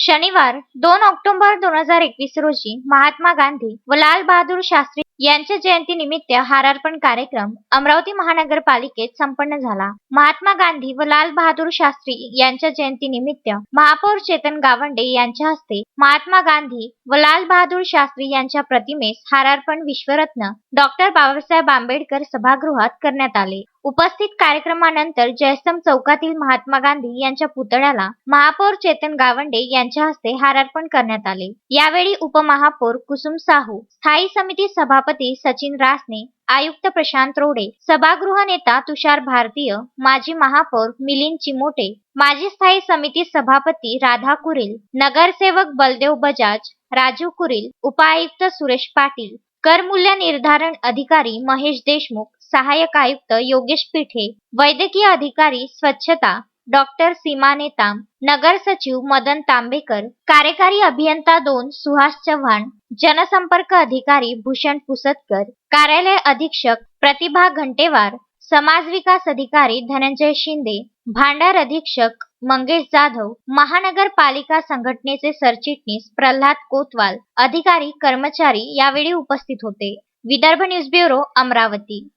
शनिवार दोन ऑक्टोबर दोन हजार एकवीस रोजी महात्मा गांधी व लाल बहादूर शास्त्री यांच्या जयंतीनिमित्त हारार्पण कार्यक्रम अमरावती महानगरपालिकेत संपन्न झाला. महात्मा गांधी व लाल बहादूर शास्त्री यांच्या जयंतीनिमित्त महापौर चेतन गावंडे यांच्या हस्ते महात्मा गांधी व लाल बहादूर शास्त्री यांच्या प्रतिमेस हारार्पण विश्वरत्न डॉक्टर बाबासाहेब आंबेडकर सभागृहात करण्यात आले. उपस्थित कार्यक्रमानंतर जयस्तंभ चौकातील महात्मा गांधी यांच्या पुतळ्याला महापौर चेतन गावंडे यांच्या हस्ते हारार्पण करण्यात आले. यावेळी उपमहापौर कुसुम साहू स्थायी समिती सभापती सचिन रासने आयुक्त प्रशांत रोडे सभागृह नेता तुषार भारतीय माजी महापौर मिलिंद चिमोटे माजी स्थायी समिती सभापती राधा कुरील नगरसेवक बलदेव बजाज राजू कुरील उपायुक्त सुरेश पाटील करमूल्य निर्धारण अधिकारी महेश देशमुख सहाय्यक आयुक्त योगेश पिठे वैद्यकीय अधिकारी स्वच्छता डॉक्टर सीमा नेताम नगर सचिव मदन तांबेकर कार्यकारी अभियंता दोन सुहास चव्हाण जनसंपर्क अधिकारी भूषण पुसतकर कार्यालय अधीक्षक प्रतिभा घंटेवार समाज विकास अधिकारी धनंजय शिंदे भांडार अधीक्षक मंगेश जाधव महानगरपालिका संघटनेचे सरचिटणीस प्रल्हाद कोतवाल अधिकारी कर्मचारी यावेळी उपस्थित होते. Vidarbha news bureau Amravati.